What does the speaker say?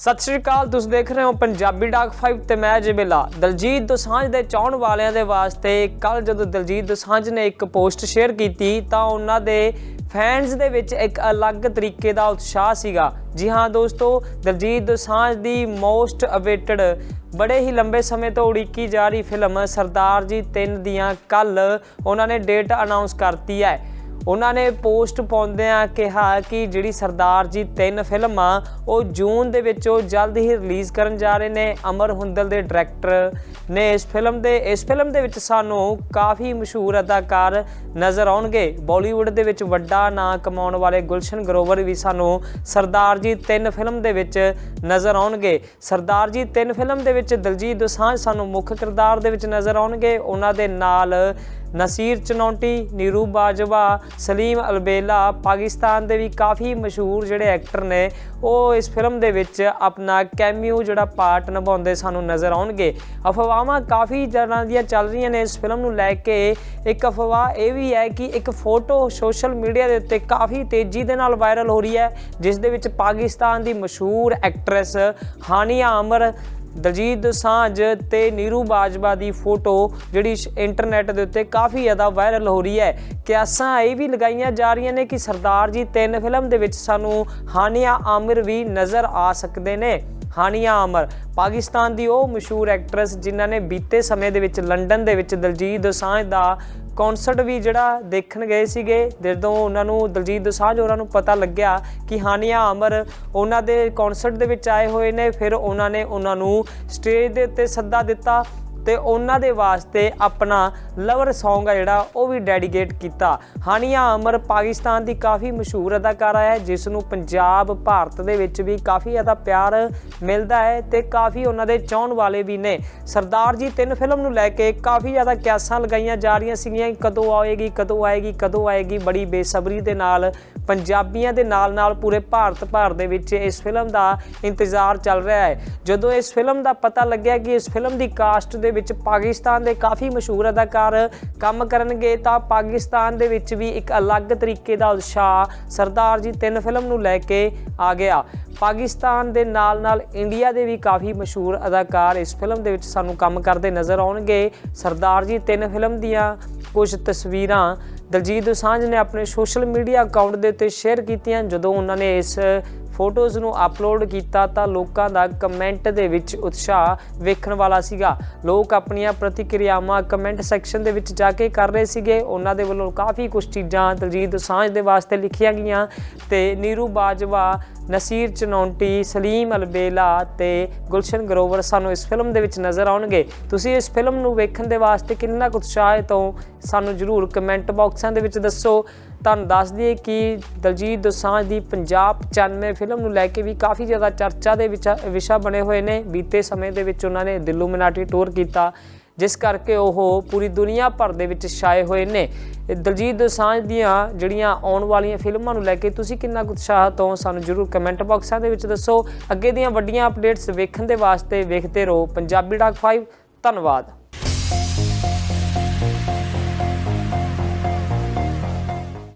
ਸਤਿ ਸ਼੍ਰੀ ਅਕਾਲ, ਤੁਸੀਂ ਦੇਖ ਰਹੇ ਹੋ ਪੰਜਾਬੀ ਡਾਕ 5 ਤੇ ਮੈਂ ਜਿਬਿਲਾ ਦਲਜੀਤ ਦੋਸਾਂਝ ਦੇ ਚਾਹਣ ਵਾਲਿਆਂ ਦੇ ਵਾਸਤੇ ਕੱਲ ਜਦੋਂ ਦਲਜੀਤ ਦੋਸਾਂਝ ਨੇ ਇੱਕ ਪੋਸਟ ਸ਼ੇਅਰ ਕੀਤੀ, ਤਾਂ ਉਹਨਾਂ ਦੇ ਫੈਨਸ ਦੇ ਵਿੱਚ ਇੱਕ ਅਲੱਗ ਤਰੀਕੇ ਦਾ ਉਤਸ਼ਾਹ ਸੀਗਾ। ਜੀ ਹਾਂ ਦੋਸਤੋ, ਦਲਜੀਤ ਦੋਸਾਂਝ ਦੀ ਮੋਸਟ ਅਵੇਟਡ ਬੜੇ ਹੀ ਲੰਬੇ ਸਮੇਂ ਤੋਂ ਉਡੀਕੀ ਜਾ ਰਹੀ ਫਿਲਮ ਸਰਦਾਰ ਜੀ 3 ਦੀਆਂ ਕੱਲ ਉਹਨਾਂ ਨੇ ਡੇਟ ਅਨਾਉਂਸ ਕਰਤੀ ਹੈ। ਉਹਨਾਂ ਨੇ ਪੋਸਟ ਪਾਉਂਦਿਆਂ ਕਿਹਾ ਕਿ ਜਿਹੜੀ ਸਰਦਾਰ ਜੀ ਤਿੰਨ ਫਿਲਮਾਂ ਉਹ ਜੂਨ ਦੇ ਵਿੱਚ ਉਹ ਜਲਦ ਹੀ ਰਿਲੀਜ਼ ਕਰਨ ਜਾ ਰਹੇ ਨੇ। ਅਮਰ ਹੁੰਦਲ ਦੇ ਡਾਇਰੈਕਟਰ ਨੇ ਇਸ ਫਿਲਮ ਦੇ, ਇਸ ਫਿਲਮ ਦੇ ਵਿੱਚ ਸਾਨੂੰ ਕਾਫੀ ਮਸ਼ਹੂਰ ਅਦਾਕਾਰ ਨਜ਼ਰ ਆਉਣਗੇ। ਬਾਲੀਵੁੱਡ ਦੇ ਵਿੱਚ ਵੱਡਾ ਨਾਂ ਕਮਾਉਣ ਵਾਲੇ ਗੁਲਸ਼ਨ ਗਰੋਵਰ ਵੀ ਸਾਨੂੰ ਸਰਦਾਰ ਜੀ ਤਿੰਨ ਫਿਲਮ ਦੇ ਵਿੱਚ ਨਜ਼ਰ ਆਉਣਗੇ। ਸਰਦਾਰ ਜੀ ਤਿੰਨ ਫਿਲਮ ਦੇ ਵਿੱਚ ਦਲਜੀਤ ਦੋਸਾਂਝ ਸਾਨੂੰ ਮੁੱਖ ਕਿਰਦਾਰ ਦੇ ਵਿੱਚ ਨਜ਼ਰ ਆਉਣਗੇ। ਉਹਨਾਂ ਦੇ ਨਾਲ ਨਸੀਰ ਚਨੌਂਟੀ, ਨੀਰੂ ਬਾਜਵਾ, ਸਲੀਮ ਅਲਬੇਲਾ ਪਾਕਿਸਤਾਨ ਦੇ ਵੀ ਕਾਫੀ ਮਸ਼ਹੂਰ ਜਿਹੜੇ ਐਕਟਰ ਨੇ, ਉਹ ਇਸ ਫਿਲਮ ਦੇ ਵਿੱਚ ਆਪਣਾ ਕੈਮਿਓ ਜਿਹੜਾ ਪਾਰਟ ਨਿਭਾਉਂਦੇ ਸਾਨੂੰ ਨਜ਼ਰ ਆਉਣਗੇ। ਅਫਵਾਹਾਂ ਕਾਫੀ ਤਰ੍ਹਾਂ ਦੀਆਂ ਚੱਲ ਰਹੀਆਂ ਨੇ ਇਸ ਫਿਲਮ ਨੂੰ ਲੈ ਕੇ। ਇੱਕ ਅਫਵਾਹ ਇਹ ਵੀ ਹੈ ਕਿ ਇੱਕ ਫੋਟੋ ਸੋਸ਼ਲ ਮੀਡੀਆ ਦੇ ਉੱਤੇ ਕਾਫੀ ਤੇਜ਼ੀ ਦੇ ਨਾਲ ਵਾਇਰਲ ਹੋ ਰਹੀ ਹੈ, ਜਿਸ ਦੇ ਵਿੱਚ ਪਾਕਿਸਤਾਨ ਦੀ ਮਸ਼ਹੂਰ ਐਕਟਰੈਸ ਹਾਨੀਆ ਅਮਰ ਦਲਜੀਤ ਦੋਸਾਂਝ ਤੇ ਨੀਰੂ ਬਾਜਵਾ ਦੀ ਫੋਟੋ ਜਿਹੜੀ ਸ਼- ਇੰਟਰਨੈਟ ਦੇ ਉੱਤੇ ਕਾਫੀ ਜ਼ਿਆਦਾ ਵਾਇਰਲ ਹੋ ਰਹੀ ਹੈ। ਕਿਆਸਾਂ ਇਹ ਵੀ ਲਗਾਈਆਂ ਜਾ ਰਹੀਆਂ ਨੇ ਕਿ ਸਰਦਾਰ ਜੀ, ਤਿੰਨ ਫਿਲਮ ਦੇ ਵਿੱਚ ਸਾਨੂੰ ਹਾਨੀਆ ਆਮਿਰ ਵੀ ਨਜ਼ਰ ਆ ਸਕਦੇ ਨੇ। ਹਾਨੀਆ ਆਮਰ, ਪਾਕਿਸਤਾਨ ਦੀ ਉਹ ਮਸ਼ਹੂਰ ਐਕਟਰੈਸ ਜਿਨ੍ਹਾਂ ਨੇ ਬੀਤੇ ਸਮੇਂ ਦੇ ਵਿੱਚ ਲੰਡਨ ਦੇ ਵਿੱਚ ਦਲਜੀਤ ਦੋਸਾਂਝ ਦਾ ਕਨਸਰਟ ਵੀ ਜਿਹੜਾ ਦੇਖਣ ਗਏ ਸੀਗੇ, ਜਦੋਂ ਉਹਨਾਂ ਨੂੰ ਦਲਜੀਤ ਦੋਸਾਂਝ ਉਹਨਾਂ ਨੂੰ ਪਤਾ ਲੱਗਿਆ ਕਿ ਹਾਨੀਆ ਅਮਰ ਉਹਨਾਂ ਦੇ ਕਨਸਰਟ ਦੇ ਵਿੱਚ ਆਏ ਹੋਏ ਨੇ, ਫਿਰ ਉਹਨਾਂ ਨੇ ਉਹਨਾਂ ਨੂੰ ਸਟੇਜ ਦੇ ਉੱਤੇ ਸੱਦਾ ਦਿੱਤਾ ਤੇ ਉਹਨਾਂ ਦੇ ਵਾਸਤੇ ਆਪਣਾ ਲਵਰ Song ਆ ਜਿਹੜਾ, ਉਹ ਵੀ ਡੈਡੀਕੇਟ ਕੀਤਾ। ਹਾਨੀਆ ਅਮਰ ਪਾਕਿਸਤਾਨ ਦੀ ਕਾਫੀ ਮਸ਼ਹੂਰ ਅਦਾਕਾਰਾ ਹੈ, ਜਿਸ ਨੂੰ ਪੰਜਾਬ ਭਾਰਤ ਦੇ ਵਿੱਚ ਵੀ ਕਾਫੀ ਜ਼ਿਆਦਾ ਪਿਆਰ ਮਿਲਦਾ ਹੈ ਤੇ ਕਾਫੀ ਉਹਨਾਂ ਦੇ ਚਾਹਣ ਵਾਲੇ ਵੀ ਨੇ। ਸਰਦਾਰ ਜੀ, ਤਿੰਨ ਫਿਲਮ ਨੂੰ ਲੈ ਕੇ ਕਾਫੀ ਜ਼ਿਆਦਾ ਕਿਆਸਾਂ ਲਗਾਈਆਂ ਜਾ ਰਹੀਆਂ ਸੀਗੀਆਂ ਕਦੋਂ ਆਏਗੀ ਕਦੋਂ ਆਏਗੀ ਕਦੋਂ ਆਏਗੀ, ਬੜੀ ਬੇਸਬਰੀ ਦੇ ਨਾਲ, ਪੰਜਾਬੀਆਂ ਦੇ ਨਾਲ ਨਾਲ ਪੂਰੇ ਭਾਰਤ ਭਰ ਦੇ ਵਿੱਚ ਇਸ ਫਿਲਮ ਦਾ ਇੰਤਜ਼ਾਰ ਚੱਲ ਰਿਹਾ ਹੈ। ਜਦੋਂ ਇਸ ਫਿਲਮ ਦਾ ਪਤਾ ਲੱਗਿਆ ਕਿ ਇਸ ਫਿਲਮ ਦੀ ਕਾਸਟ ਦੇ ਵਿੱਚ ਪਾਕਿਸਤਾਨ ਦੇ ਕਾਫੀ ਮਸ਼ਹੂਰ ਅਦਾਕਾਰ ਕੰਮ ਕਰਨਗੇ, ਤਾਂ ਪਾਕਿਸਤਾਨ ਦੇ ਵਿੱਚ ਵੀ ਇੱਕ ਅਲੱਗ ਤਰੀਕੇ ਦਾ ਉਤਸ਼ਾਹ ਸਰਦਾਰ ਜੀ ਤਿੰਨ ਫਿਲਮ ਨੂੰ ਲੈ ਕੇ ਆ ਗਿਆ। ਪਾਕਿਸਤਾਨ ਦੇ ਨਾਲ ਨਾਲ ਇੰਡੀਆ ਦੇ ਵੀ ਕਾਫੀ ਮਸ਼ਹੂਰ ਅਦਾਕਾਰ ਇਸ ਫਿਲਮ ਦੇ ਵਿੱਚ ਸਾਨੂੰ ਕੰਮ ਕਰਦੇ ਨਜ਼ਰ ਆਉਣਗੇ। ਸਰਦਾਰ ਜੀ ਤਿੰਨ ਫਿਲਮ ਦੀਆਂ ਕੁਝ ਤਸਵੀਰਾਂ ਦਲਜੀਤ ਦੋਸਾਂਝ ਨੇ ਆਪਣੇ ਸੋਸ਼ਲ ਮੀਡੀਆ ਅਕਾਊਂਟ ਦੇ ਉੱਤੇ ਸ਼ੇਅਰ ਕੀਤੀਆਂ, ਜਦੋਂ ਉਹਨਾਂ ਨੇ ਇਸ ਫੋਟੋਜ਼ ਨੂੰ ਅਪਲੋਡ ਕੀਤਾ ਤਾਂ ਲੋਕਾਂ ਦਾ ਕਮੈਂਟ ਦੇ ਵਿੱਚ ਉਤਸ਼ਾਹ ਵੇਖਣ ਵਾਲਾ ਸੀਗਾ। ਲੋਕ ਆਪਣੀਆਂ ਪ੍ਰਤੀਕਿਰਿਆਵਾਂ ਕਮੈਂਟ ਸੈਕਸ਼ਨ ਦੇ ਵਿੱਚ ਜਾ ਕੇ ਕਰ ਰਹੇ ਸੀਗੇ। ਉਹਨਾਂ ਦੇ ਵੱਲੋਂ ਕਾਫੀ ਕੁਝ ਚੀਜ਼ਾਂ ਦਲਜੀਤ ਸਾਂਝ ਦੇ ਵਾਸਤੇ ਲਿਖੀਆਂ ਗਈਆਂ ਤੇ ਨੀਰੂ ਬਾਜਵਾ, ਨਸੀਰ ਚਨੌਂਟੀ, ਸਲੀਮ ਅਲਬੇਲਾ ਤੇ ਗੁਲਸ਼ਨ ਗਰੋਵਰ ਸਾਨੂੰ ਇਸ ਫਿਲਮ ਦੇ ਵਿੱਚ ਨਜ਼ਰ ਆਉਣਗੇ। ਤੁਸੀਂ ਇਸ ਫਿਲਮ ਨੂੰ ਵੇਖਣ ਦੇ ਵਾਸਤੇ ਕਿੰਨਾ ਕੁ ਉਤਸ਼ਾਹ ਤੋਂ ਸਾਨੂੰ ਜਰੂਰ ਕਮੈਂਟ ਬਾਕਸਾਂ ਦੇ ਵਿੱਚ ਦੱਸੋ। ਤੁਹਾਨੂੰ ਦੱਸ ਦਈਏ ਕਿ ਦਲਜੀਤ ਦੋਸਾਂਝ ਦੀ ਪੰਜਾਬ 95 ਫਿਲਮ ਨੂੰ ਲੈ ਕੇ ਵੀ ਕਾਫੀ ਜ਼ਿਆਦਾ ਚਰਚਾ ਦੇ ਵਿੱਚ, ਵਿਸ਼ਾ ਬਣੇ ਹੋਏ ਨੇ। ਬੀਤੇ ਸਮੇਂ ਦੇ ਵਿੱਚ ਉਹਨਾਂ ਨੇ ਦਿਲੂ ਮਿਨਾਟੀ ਟੂਰ ਕੀਤਾ, ਜਿਸ ਕਰਕੇ ਉਹ ਪੂਰੀ ਦੁਨੀਆ ਭਰ ਦੇ ਵਿੱਚ ਛਾਏ ਹੋਏ ਨੇ। ਦਲਜੀਤ ਦੋਸਾਂਝ ਦੀਆਂ ਜਿਹੜੀਆਂ ਆਉਣ ਵਾਲੀਆਂ ਫਿਲਮਾਂ ਨੂੰ ਲੈ ਕੇ ਤੁਸੀਂ ਕਿੰਨਾ ਕੁ ਉਤਸ਼ਾਹ ਤੋਂ ਸਾਨੂੰ ਜਰੂਰ ਕਮੈਂਟ ਬਾਕਸਾਂ ਦੇ ਵਿੱਚ ਦੱਸੋ। ਅੱਗੇ ਦੀਆਂ ਵੱਡੀਆਂ ਅਪਡੇਟਸ ਵੇਖਣ ਦੇ ਵਾਸਤੇ ਵੇਖਦੇ ਰਹੋ। ਪੰਜਾਬੀ ਡਾਕ 5 ਧੰਨਵਾਦ।